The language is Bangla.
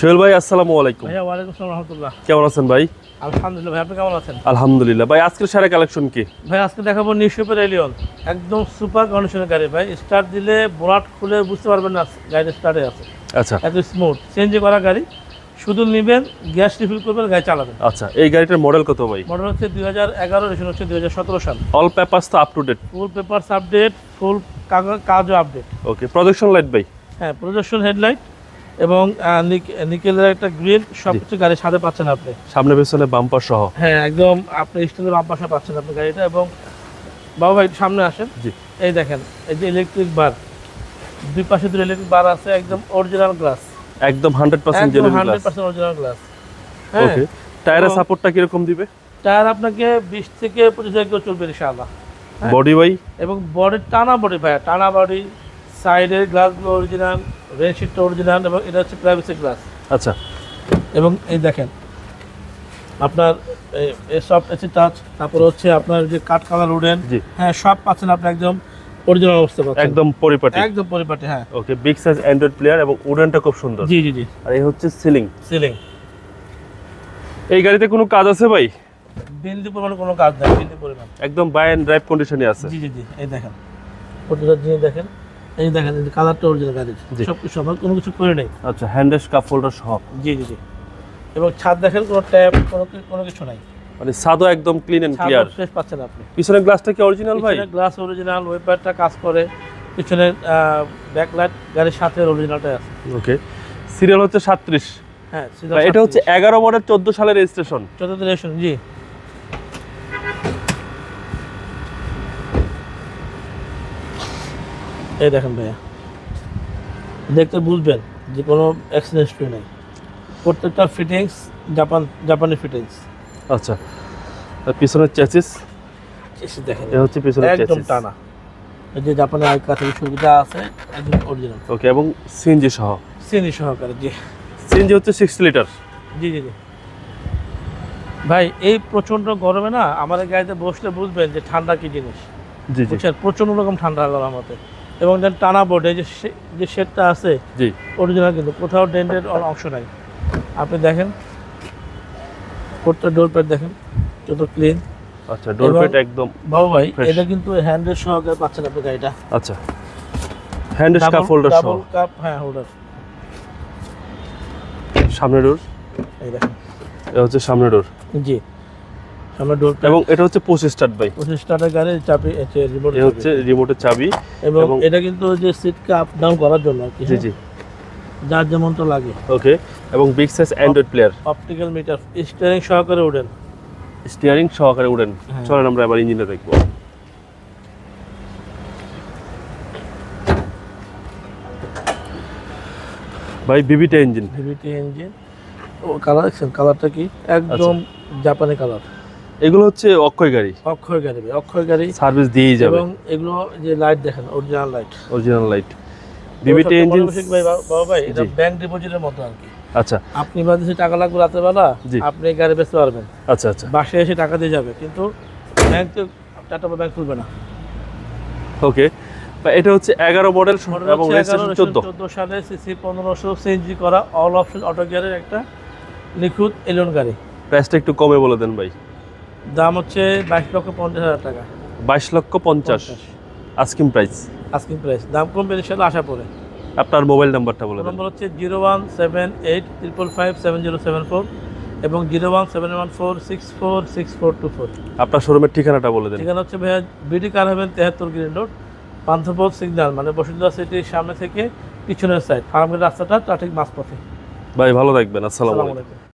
সোহেল ভাই আসসালামু আলাইকুম। ভাইয়া ওয়ালাইকুম আসসালাম রহমতুল্লাহ। কেমন আছেন ভাই? আলহামদুলিল্লাহ ভাই আপনি কেমন আছেন? আলহামদুলিল্লাহ। ভাই আজকের সারা কালেকশন কি? ভাই আজকে দেখাবো নিউশপের এলিয়ন একদম সুপার কন্ডিশনের গাড়ি ভাই। স্টার্ট দিলে বোরাট খুলে বুঝতে পারবেন না গাড়িটা স্টার্টে আছে। আচ্ছা। এত স্মুথ চেঞ্জ করা গাড়ি। শুধু নেবেন গ্যাস রিফিল করবেন গাড়ি চালাবেন। আচ্ছা এই গাড়িটার মডেল কত ভাই? মডেল হচ্ছে দুই হাজার এগারো রেশন হচ্ছে দুই হাজার সতেরো সাল। অল পেপারস তো up to date full papers update full কাগজ কাজও আপডেট ওকে প্রজেকশন লাইট ভাই? হ্যাঁ প্রদর্শন হেডলাইট এবং নিকেলের একটা গ্রিল সব কিছু গাড়ির সাথে পাচ্ছেন আপনি। সামনে পেছনে বাম্পার সহ। হ্যাঁ একদম আপনি স্টেলের বাম্পাসা পাচ্ছেন আপনি গাড়িটা এবং বাবা ভাই সামনে আসেন। জি। এই দেখেন এই যে ইলেকট্রিক বার দুই পাশে দুটো ইলেকট্রিক বার আছে একদম অরিজিনাল গ্লাস একদম hundred percent hundred percent original glass হ্যাঁ টায়ারের সাপোর্টটা কীরকম দিবে? টায়ার আপনাকে বিশ থেকে পঁচিশ হাজার চলবে ইনশাআল্লাহ। হ্যাঁ। বডি ভাই এবং বডির টানা বডি ভাইয়া টানা বডি সাইডের গ্লাসগুলো অরিজিনাল রেনশিটটা অরিজিনাল এবং এটা হচ্ছে প্রাইভেসি গ্লাস আচ্ছা। এবং এই দেখেন আপনার সফট এসি টাচ তারপর হচ্ছে আপনার যে কাঠ কালার উডেন হ্যাঁ সব পাচ্ছেন আপনি একদম অরিজিনাল অবস্থা পাচ্ছেন। একদম পরিপাটি। একদম পরিপাটি হ্যাঁ। Okay big size Android player এবং উডেনটা খুব সুন্দর। জি জি জি। আর এই হচ্ছে সিলিং সিলিং এই গাড়িতে কোনো কাজ আছে ভাই? বিন্দু পরিমাণ কোনো কাজ নাই বিন্দু পরিমাণ। একদম বাই অ্যান্ড ড্রাইভ কন্ডিশনে আছে। জি জি জি এই দেখেন। প্রতিটা জিনিস দেখেন। এই দেখেন এই কালারটা অরিজিনাল গাড়ির। সব কিছু আমার কোনো কিছু করে নেই। আচ্ছা হ্যান্ডেস কাপ হোল্ডার সহ। জি জি জি। এবং ছাদ দেখেন কোনো ট্যাপ কোনো কোনো কিছু নাই। মানে সাদও একদম ক্লিন এন্ড ক্লিয়ার ফ্রেশ পাচ্ছেন আপনি। পিছনের গ্লাসটা কি অরিজিনাল ভাই? গ্লাস অরিজিনাল ওয়েপারটা কাজ করে পিছনে ব্যাকলাইট গাড়ির সাথে অরিজিনালটা আছে। ওকে সিরিয়াল হচ্ছে সাত্রিশ হ্যাঁ এটা হচ্ছে এগারো মডেল চোদ্দ সালের রেজিস্ট্রেশন চতুর্থ রেশন জি। এই দেখেন ভাইয়া। দেখতে বুঝবেন যে কোনো অ্যাক্সিডেন্ট হিস্ট্রি নেই। প্রত্যেকটা ফিটিংস জাপান জাপানি ফিটিংস আচ্ছা আর পিছনের চ্যাসিস এসে দেখেন। এটা হচ্ছে পিছনের একদম টানা। এই যে জাপানি সুবিধা আছে একদম অরিজিনাল ওকে এবং সিএনজি সহ? সিএনজি সহকারে জি। সিএনজি হচ্ছে লিটার জি জি জি। ভাই এই প্রচণ্ড গরমে না আমাদের গাড়িতে বসলে বুঝবেন যে ঠান্ডা কি জিনিস। জি জি। প্রচণ্ড রকম ঠান্ডা হলো আমাদের এবং দেন টানা বোর্ডে যে যে শেডটা আছে জি। অরিজিনাল কিন্তু কোথাও ডেন্টের অংশ নাই। আপনি দেখেন প্রত্যেক ডোর প্যাড দেখেন যত ক্লিন আচ্ছা ডোর প্যাড একদম বাবু ভাই এটা কিন্তু হ্যান্ডেল সহকারে পাচ্ছেন আপনি গাড়িটা। আচ্ছা। হ্যান্ডেস কাপ হোল্ডার সহ। কাপ হ্যাঁ হোল্ডার সামনে ডোর এই দেখেন। এটা হচ্ছে সামনে ডোর জি। সামনে ডোর এবং এটা হচ্ছে স্টার্ট বাই পঁচিশ চাপি রিমোট হচ্ছে রিমোটের চাবি এবং এটা কিন্তু যে সিটকে আপ ডাউন করার জন্য আর কি জি জি। যার যেমন তো লাগে। ওকে এবং big size Android player optical meter steering সহকারে উঠেন। স্টিয়ারিং সহকারে হ্যাঁ। চলেন আমরা এবার দেখব। ভাই বিবিটা ইঞ্জিন ভিভিটি ইঞ্জিন ও কালার দেখছেন? কালারটা কি? একদম জাপানি কালার এগুলো হচ্ছে অক্ষয় গাড়ি। অক্ষয় গাড়ি অক্ষয় গাড়ি। সার্ভিস দিয়েই যাবে। এবং এগুলো যে লাইট দেখেন original light original light VVT engine ভাই বাবা ভাই এটা ব্যাংক ডিপোজিটের মতো আর কি। আচ্ছা। আপনি ইমার্জেন্সি টাকা লাগবে রাতের বেলা আপনি গাড়ি বেচতে পারবেন। আচ্ছা আচ্ছা। বাসায় এসে টাকা দিয়ে যাবে কিন্তু ব্যাংক তো টাটা ব্যাংক খুলবে না। ওকে এটা হচ্ছে এগারো মডেল এবং চোদ্দ। সালে সিসি পনেরোশো সিএনজি করা অল অপশন অটো গিয়ারের একটা নিখুঁত এলিয়ন গাড়ি। প্রাইসটা একটু কমে বলে দেন ভাই। দাম হচ্ছে বাইশ লক্ষ পঞ্চাশ হাজার টাকা। বাইশ লক্ষ পঞ্চাশ। আস্কিম প্রাইস আস্কিং প্রাইস দাম কমবে ইনশাল্লাহ আশা পড়ে আপনার মোবাইল নাম্বারটা বলে নম্বর হচ্ছে zero one seven eight triple five seven zero seven four এবং zero one seven one four six four six four two four. আপনার শোরুমের ঠিকানাটা বলে দেন। ঠিকানা হচ্ছে ভাইয়া বিডি কার হবেন তেহাত্তর গ্রিন রোড পান্থপথ সিগন্যাল মানে বসুন্ধরা সিটির সামনে থেকে পিছনের সাইড ফার্মের রাস্তাটা ট্রাফিক মাঝপথে। ভাই ভালো থাকবেন। আসসালামু আলাইকুম।